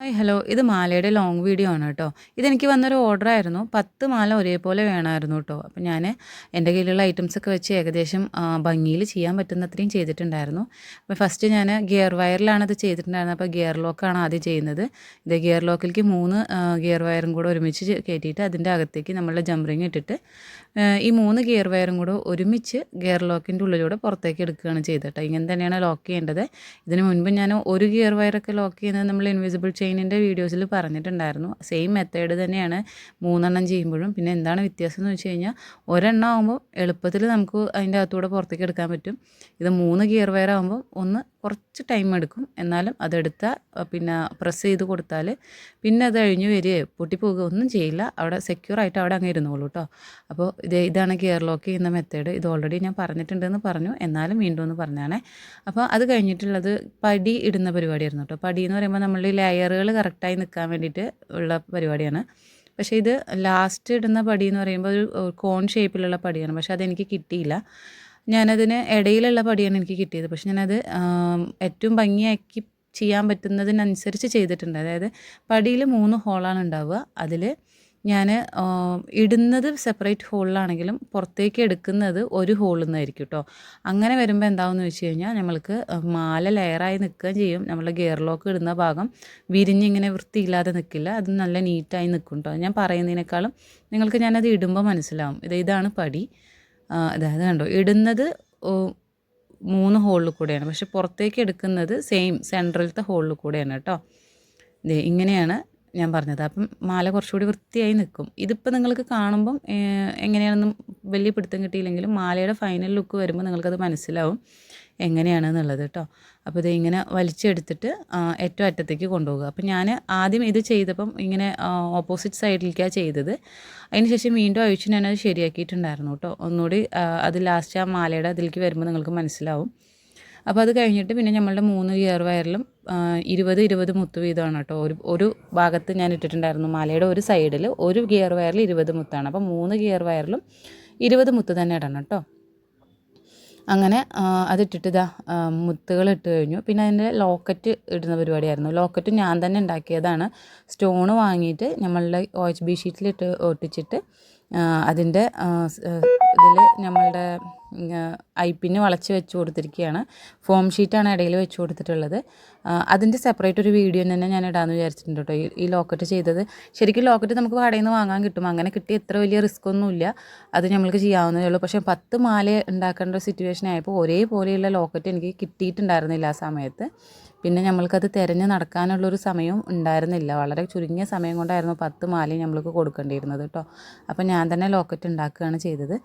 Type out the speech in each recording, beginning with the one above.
Hi hello. ഇത് മാലയുടെ long video ആണ് കേട്ടോ. ഇതെനിക്ക് വന്നൊരു ഓർഡർ ആയിരുന്നു. പത്ത് മാല ഒരേപോലെ വേണമായിരുന്നു കേട്ടോ. അപ്പം ഞാൻ എന്റെ കയ്യിലുള്ള ഐറ്റംസ് ഒക്കെ വെച്ച് ഏകദേശം ഭംഗിയിൽ ചെയ്യാൻ പറ്റുന്നത്രയും ചെയ്തിട്ടുണ്ടായിരുന്നു. അപ്പോൾ ഫസ്റ്റ് ഞാൻ ഗിയർ വയറിലാണ് ഇത് ചെയ്തിട്ടുണ്ടായിരുന്നത്. അപ്പോൾ ഗിയർ ലോക്കാണ് ആദ്യം ചെയ്യുന്നത്. ഇത് ഗിയർ ലോക്കിലേക്ക് മൂന്ന് ഗിയർ വയറും കൂടെ ഒരുമിച്ച് കയറ്റിയിട്ട് അതിന്റെ അകത്തേക്ക് നമ്മളുടെ ജംറിങ് ഇട്ടിട്ട് ഈ മൂന്ന് ഗിയർ വയറും കൂടെ ഒരുമിച്ച് ഗിയർ ലോക്കിന്റെ ഉള്ളിലൂടെ പുറത്തേക്ക് എടുക്കുകയാണ് ചെയ്തത് ഇങ്ങനെ തന്നെയാണ് ലോക്ക് ചെയ്യേണ്ടത്. ഇതിന് മുൻപ് ഞാൻ ഒരു ഗിയർ വയറൊക്കെ ലോക്ക് ചെയ്യുന്നത് നമ്മൾ ഇൻവിസിബിൾ ചെയിനിന്റെ വീഡിയോസിൽ പറഞ്ഞിട്ടുണ്ടായിരുന്നു. സെയിം മെത്തേഡ് തന്നെയാണ് മൂന്നെണ്ണം ചെയ്യുമ്പോഴും. പിന്നെ എന്താണ് വ്യത്യാസം എന്ന് വെച്ച് കഴിഞ്ഞാൽ ഒരെണ്ണം ആകുമ്പോൾ എളുപ്പത്തിൽ നമുക്ക് അതിന്റെ അകത്തൂടെ പുറത്തേക്ക് എടുക്കാൻ പറ്റും. ഇത് മൂന്ന് ഗിയർ വയർ ആകുമ്പോൾ ഒന്ന് കുറച്ച് ടൈം എടുക്കും. എന്നാലും അതെടുത്താൽ പിന്നെ പ്രസ് ചെയ്ത് കൊടുത്താൽ പിന്നെ അത് കഴിഞ്ഞ് വരികയോ പൊട്ടിപ്പോവുക ഒന്നും ചെയ്യില്ല. അവിടെ സെക്യൂർ ആയിട്ട് അവിടെ അങ്ങ് ഇരുന്നോളൂ കേട്ടോ അപ്പോൾ ഇത് ഇതാണ് ഗിയർ ലോക്ക് ചെയ്യുന്ന മെത്തേഡ് ഇത് ഓൾറെഡി ഞാൻ പറഞ്ഞിട്ടുണ്ടെന്ന് പറഞ്ഞു. എന്നാലും വീണ്ടും ഒന്ന് പറഞ്ഞാണേ. അപ്പോൾ അത് കഴിഞ്ഞിട്ടുള്ളത് പടി ഇടുന്ന പരിപാടിയായിരുന്നു കേട്ടോ പടി എന്ന് പറയുമ്പോൾ ഈ ലെയറുകൾ കറക്റ്റായി നിൽക്കാൻ വേണ്ടിയിട്ട് ഉള്ള പരിപാടിയാണ്. പക്ഷേ ഇത് ലാസ്റ്റ് ഇടുന്ന പടി എന്ന് പറയുമ്പോൾ ഒരു കോൺ ഷേപ്പിലുള്ള പടിയാണ്. പക്ഷേ അതെനിക്ക് കിട്ടിയില്ല. ഞാനതിന് ഇടയിലുള്ള പടിയാണ് എനിക്ക് കിട്ടിയത്. പക്ഷെ ഞാനത് ഏറ്റവും ഭംഗിയാക്കി ചെയ്യാൻ പറ്റുന്നതിനനുസരിച്ച് ചെയ്തിട്ടുണ്ട്. അതായത് പടിയിൽ മൂന്ന് ഹോളാണ് ഉണ്ടാവുക. അതിൽ ഞാൻ ഇടുന്നത് സെപ്പറേറ്റ് ഹോളിലാണെങ്കിലും പുറത്തേക്ക് എടുക്കുന്നത് ഒരു ഹോളിൽ നിന്നായിരിക്കും കേട്ടോ. അങ്ങനെ വരുമ്പോൾ എന്താണെന്ന് വെച്ച് കഴിഞ്ഞാൽ നമ്മൾക്ക് മാല ലെയറായി നിൽക്കുകയും ചെയ്യും. നമ്മൾ ഗിയർ ലോക്ക് ഇടുന്ന ഭാഗം വിരിഞ്ഞിങ്ങനെ വൃത്തിയില്ലാതെ നിൽക്കില്ല അത് നല്ല നീറ്റായി നിൽക്കും കേട്ടോ. ഞാൻ പറയുന്നതിനേക്കാളും നിങ്ങൾക്ക് ഞാനത് ഇടുമ്പോൾ മനസ്സിലാവും. ഇത് ഇതാണ് പടി. അതായത് കണ്ടോ. ഇടുന്നത് മൂന്ന് ഹോളിൽ കൂടെയാണ്. പക്ഷെ പുറത്തേക്ക് എടുക്കുന്നത് സെയിം സെൻട്രലത്തെ ഹോളിൽ കൂടെയാണ് കേട്ടോ. ഇതേ ഇങ്ങനെയാണ് ഞാൻ പറഞ്ഞത്. അപ്പം മാല കുറച്ചുകൂടി വൃത്തിയായി നിൽക്കും. ഇതിപ്പോൾ നിങ്ങൾക്ക് കാണുമ്പം എങ്ങനെയാണെന്നും വലിയ പിടുത്തം കിട്ടിയില്ലെങ്കിലും മാലയുടെ ഫൈനൽ ലുക്ക് വരുമ്പോൾ നിങ്ങൾക്കത് മനസ്സിലാവും. എങ്ങനെയാണെന്നുള്ളത് കേട്ടോ. അപ്പോൾ ഇത് ഇങ്ങനെ വലിച്ചെടുത്തിട്ട് ഏറ്റവും അറ്റത്തേക്ക് കൊണ്ടുപോകുക അപ്പോൾ ഞാൻ ആദ്യം ഇത് ചെയ്തപ്പം ഇങ്ങനെ ഓപ്പോസിറ്റ് സൈഡിലേക്കാണ് ചെയ്തത്. അതിനുശേഷം വീണ്ടും അഴിച്ച് ഞാനത് ശരിയാക്കിയിട്ടുണ്ടായിരുന്നു കേട്ടോ. ഒന്നുകൂടി അത് ലാസ്റ്റ് ആ മാലയുടെ അതിലേക്ക് വരുമ്പോൾ നിങ്ങൾക്ക് മനസ്സിലാവും. അപ്പോൾ അത് കഴിഞ്ഞിട്ട് പിന്നെ നമ്മളുടെ മൂന്ന് ഗിയർ വയറിലും ഇരുപത് ഇരുപത് മുത്ത് വീതമാണ് കേട്ടോ. ഒരു ഒരു ഭാഗത്ത് ഞാൻ ഇട്ടിട്ടുണ്ടായിരുന്നു മാലയുടെ ഒരു സൈഡിൽ ഒരു ഗിയർ വയറിൽ ഇരുപത് മുത്താണ്. അപ്പോൾ മൂന്ന് ഗിയർ വയറിലും ഇരുപത് മുത്ത് തന്നെ ഇടണം കേട്ടോ. അങ്ങനെ അതിട്ടിട്ട് ഇതാ മുത്തുകൾ ഇട്ട് കഴിഞ്ഞു. പിന്നെ അതിന്റെ ലോക്കറ്റ് ഇടുന്ന പരിപാടിയായിരുന്നു. ലോക്കറ്റ് ഞാൻ തന്നെ ഉണ്ടാക്കിയതാണ്. സ്റ്റോണ് വാങ്ങിയിട്ട് നമ്മളുടെ ഒ എച്ച് ബി ഷീറ്റിലിട്ട് ഒട്ടിച്ചിട്ട് അതിന്റെ ഇതിൽ നമ്മളുടെ ഐ പിന്ന് വളച്ച് വെച്ച് കൊടുത്തിരിക്കുകയാണ് ഫോം ഷീറ്റാണ് ഇടയിൽ വെച്ച് കൊടുത്തിട്ടുള്ളത്. അതിന്റെ സെപ്പറേറ്റ് ഒരു വീഡിയോ തന്നെ ഞാൻ ഇടാമെന്ന് വിചാരിച്ചിട്ടുണ്ട് കേട്ടോ ഈ ലോക്കറ്റ് ചെയ്തത്. ശരിക്കും ലോക്കറ്റ് നമുക്ക് കടയിൽ നിന്ന് വാങ്ങാൻ കിട്ടും. അങ്ങനെ കിട്ടി എത്ര വലിയ റിസ്ക് ഒന്നുമില്ല അത് നമ്മൾക്ക് ചെയ്യാവുന്നതേ ഉള്ളൂ. പക്ഷേ പത്ത് മാല ഉണ്ടാക്കേണ്ട ഒരു സിറ്റുവേഷൻ ആയപ്പോൾ ഒരേപോലെയുള്ള ലോക്കറ്റ് എനിക്ക് കിട്ടിയിട്ടുണ്ടായിരുന്നില്ല ആ സമയത്ത്. പിന്നെ നമ്മൾക്കത് തിരഞ്ഞ് നടക്കാനുള്ളൊരു സമയവും ഉണ്ടായിരുന്നില്ല. വളരെ ചുരുങ്ങിയ സമയം കൊണ്ടായിരുന്നു പത്ത് മാലയും നമ്മൾക്ക് കൊടുക്കേണ്ടിയിരുന്നത് കേട്ടോ അപ്പോൾ ഞാൻ തന്നെ ലോക്കറ്റ് ഉണ്ടാക്കുകയാണ് ചെയ്തത്.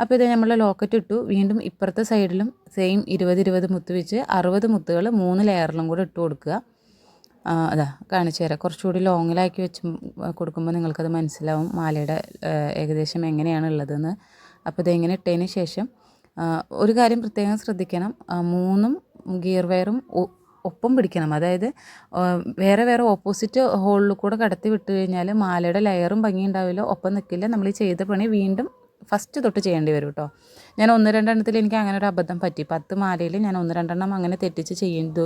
അപ്പോൾ ഇത് നമ്മൾ ലോക്കറ്റ് ഇട്ടു. വീണ്ടും ഇപ്പുറത്തെ സൈഡിലും സെയിം ഇരുപത് ഇരുപത് മുത്ത് വെച്ച് അറുപത് മുത്തുകൾ മൂന്ന് ലെയറിലും കൂടെ ഇട്ട് കൊടുക്കുക. അതാ കാണിച്ചു തരാം. കുറച്ചുകൂടി ലോങ്ങിലാക്കി വെച്ച് കൊടുക്കുമ്പോൾ നിങ്ങൾക്കത് മനസ്സിലാവും മാലയുടെ ഏകദേശം എങ്ങനെയാണ് ഉള്ളതെന്ന്. അപ്പോൾ ഇതെങ്ങനെ ഇട്ടതിന് ശേഷം ഒരു കാര്യം പ്രത്യേകം ശ്രദ്ധിക്കണം. മൂന്നും ഗിയർ വയറും ഒപ്പം പിടിക്കണം. അതായത് വേറെ വേറെ ഓപ്പോസിറ്റ് ഹോളിൽ കൂടെ കടത്തി വിട്ടു കഴിഞ്ഞാൽ മാലയുടെ ലെയറും ഭംഗി ഉണ്ടാവില്ല ഒപ്പം നിൽക്കില്ല നമ്മൾ ചെയ്ത പണി വീണ്ടും ഫസ്റ്റ് തൊട്ട് ചെയ്യേണ്ടി വരും കേട്ടോ ഞാൻ ഒന്ന് രണ്ടെണ്ണത്തിൽ എനിക്ക് അങ്ങനെ ഒരു അബദ്ധം പറ്റി. പത്ത് മാലയിൽ ഞാൻ ഒന്ന് രണ്ടെണ്ണം അങ്ങനെ തെറ്റിച്ച് ചെയ്യുന്നു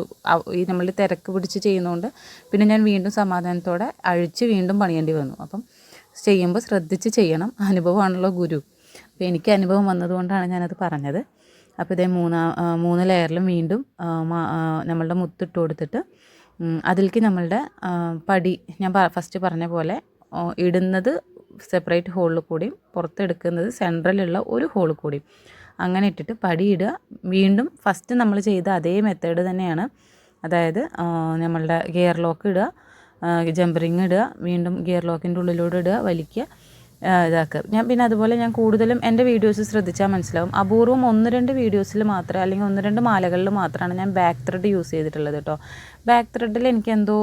ഈ നമ്മൾ തിരക്ക് പിടിച്ച് ചെയ്യുന്നതുകൊണ്ട് പിന്നെ ഞാൻ വീണ്ടും സമാധാനത്തോടെ അഴിച്ച് വീണ്ടും പണിയേണ്ടി വന്നു. അപ്പം ചെയ്യുമ്പോൾ ശ്രദ്ധിച്ച് ചെയ്യണം. അനുഭവമാണല്ലോ ഗുരു. അപ്പോൾ എനിക്ക് അനുഭവം വന്നതുകൊണ്ടാണ് ഞാനത് പറഞ്ഞത്. അപ്പോൾ ഇതേ മൂന്നാ മൂന്ന് ലെയറിലും വീണ്ടും നമ്മളുടെ മുത്തിട്ട് കൊടുത്തിട്ട് അതിലേക്ക് നമ്മളുടെ പടി ഞാൻ ഫസ്റ്റ് പറഞ്ഞ പോലെ ഇടുന്നത് സെപ്പറേറ്റ് ഹോളിൽ കൂടിയും പുറത്തെടുക്കുന്നത് സെൻട്രലുള്ള ഒരു ഹോളിൽ കൂടിയും അങ്ങനെ ഇട്ടിട്ട് പടിയിടുക. വീണ്ടും ഫസ്റ്റ് നമ്മൾ ചെയ്ത അതേ മെത്തേഡ് തന്നെയാണ്. അതായത് നമ്മളുടെ ഗിയർ ലോക്ക് ഇടുക ജമ്പറിങ് ഇടുക വീണ്ടും ഗിയർ ലോക്കിന്റെ ഉള്ളിലൂടെ ഇടുക വലിക്കുക ഇതാക്കുക. ഞാൻ പിന്നെ അതുപോലെ ഞാൻ കൂടുതലും എന്റെ വീഡിയോസ് ശ്രദ്ധിച്ചാൽ മനസ്സിലാവും. അപൂർവം ഒന്ന് രണ്ട് വീഡിയോസിൽ മാത്രമേ അല്ലെങ്കിൽ ഒന്ന് രണ്ട് മാലകളിൽ മാത്രമാണ് ഞാൻ ബാക്ക് ത്രെഡ് യൂസ് ചെയ്തിട്ടുള്ളത് കേട്ടോ ബാക്ക് ത്രെഡിൽ എനിക്ക് എന്തോ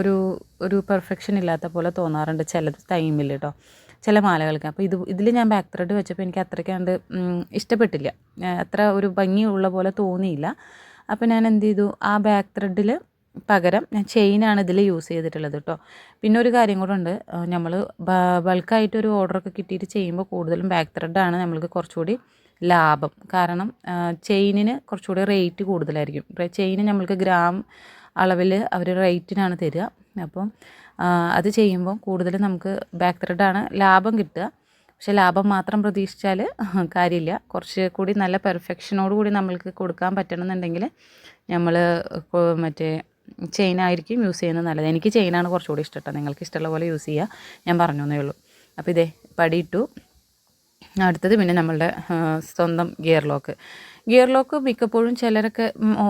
ഒരു ഒരു പെർഫെക്ഷൻ ഇല്ലാത്ത പോലെ തോന്നാറുണ്ട് ചില ടൈമിൽ കേട്ടോ ചില മാലകൾക്ക്. അപ്പോൾ ഇത് ഇതിൽ ഞാൻ ബാക്ക് ത്രെഡ് വെച്ചപ്പോൾ എനിക്ക് അത്രയ്ക്കാണ്ട് ഇഷ്ടപ്പെട്ടില്ല. അത്ര ഒരു ഭംഗിയുള്ള പോലെ തോന്നിയില്ല. അപ്പോൾ ഞാൻ എന്ത് ചെയ്തു? ആ ബാക്ക് ത്രെഡിൽ പകരം ഞാൻ ചെയിനാണ് ഇതിൽ യൂസ് ചെയ്തിട്ടുള്ളത് കേട്ടോ പിന്നെ ഒരു കാര്യം കൂടെ ഉണ്ട്. നമ്മൾ ബൾക്കായിട്ട് ഒരു ഓർഡറൊക്കെ കിട്ടിയിട്ട് ചെയ്യുമ്പോൾ കൂടുതലും ബാക്ക് ത്രെഡാണ് നമ്മൾക്ക് കുറച്ചുകൂടി ലാഭം. കാരണം ചെയിനിന് കുറച്ചുകൂടി റേറ്റ് കൂടുതലായിരിക്കും. ചെയിന് നമ്മൾക്ക് ഗ്രാം അളവിൽ അവർ റേറ്റിനാണ് തരിക. അപ്പം അത് ചെയ്യുമ്പോൾ കൂടുതൽ നമുക്ക് ബാക്ക് ത്രെഡാണ് ലാഭം കിട്ടുക. പക്ഷെ ലാഭം മാത്രം പ്രതീക്ഷിച്ചാൽ കാര്യമില്ല. കുറച്ച് കൂടി നല്ല പെർഫെക്ഷനോട് കൂടി നമ്മൾക്ക് കൊടുക്കാൻ പറ്റണമെന്നുണ്ടെങ്കിൽ നമ്മൾ മറ്റേ ചെയിൻ ആയിരിക്കും യൂസ് ചെയ്യുന്നത് നല്ലത്. എനിക്ക് ചെയിനാണ് കുറച്ചുകൂടി ഇഷ്ടം നിങ്ങൾക്ക് ഇഷ്ടമുള്ള പോലെ യൂസ് ചെയ്യുക ഞാൻ പറഞ്ഞു എന്നേ ഉള്ളൂ. അപ്പോൾ ഇതേ പടിയിട്ടു അടുത്തത് പിന്നെ നമ്മളുടെ സ്വന്തം ഗിയർ ലോക്ക്. ഗിയർ ലോക്ക് മിക്കപ്പോഴും ചിലരൊക്കെ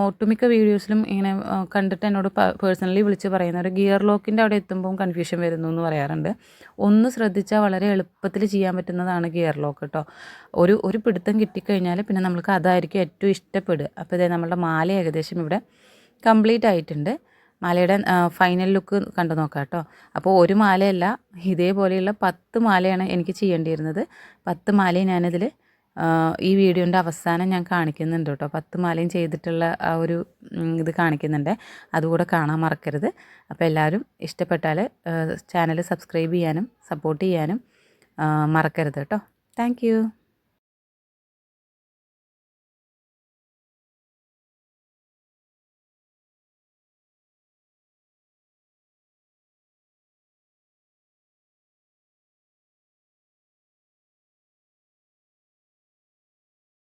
ഒട്ടുമിക്ക വീഡിയോസിലും ഇങ്ങനെ കണ്ടിട്ട് എന്നോട് പേഴ്സണലി വിളിച്ച് പറയുന്നവർ ഗിയർ ലോക്കിന്റെ അവിടെ എത്തുമ്പോൾ കൺഫ്യൂഷൻ വരുന്നു എന്ന് പറയാറുണ്ട്. ഒന്ന് ശ്രദ്ധിച്ചാൽ വളരെ എളുപ്പത്തിൽ ചെയ്യാൻ പറ്റുന്നതാണ് ഗിയർ ലോക്ക് കേട്ടോ ഒരു ഒരു പിടുത്തം കിട്ടിക്കഴിഞ്ഞാൽ പിന്നെ നമ്മൾക്ക് അതായിരിക്കും ഏറ്റവും ഇഷ്ടപ്പെടുക. അപ്പോൾ ഇതേ നമ്മളുടെ മാല ഏകദേശം ഇവിടെ കംപ്ലീറ്റ് ആയിട്ടുണ്ട്. മാലയുടെ ഫൈനൽ ലുക്ക് കണ്ടു നോക്കാം കേട്ടോ. അപ്പോൾ ഒരു മാലയല്ല ഇതേപോലെയുള്ള പത്ത് മാലയാണ് എനിക്ക് ചെയ്യേണ്ടിയിരുന്നത്. പത്ത് മാലയും ഞാനിതിൽ ഈ വീഡിയോന്റെ അവസാനം ഞാൻ കാണിക്കുന്നുണ്ട് കേട്ടോ. പത്ത് മാലയും ചെയ്തിട്ടുള്ള ആ ഒരു ഇത് കാണിക്കുന്നുണ്ട്. അതുകൂടെ കാണാൻ മറക്കരുത്. അപ്പോൾ എല്ലാവരും ഇഷ്ടപ്പെട്ടാൽ ചാനൽ സബ്സ്ക്രൈബ് ചെയ്യാനും സപ്പോർട്ട് ചെയ്യാനും മറക്കരുത് കേട്ടോ. താങ്ക്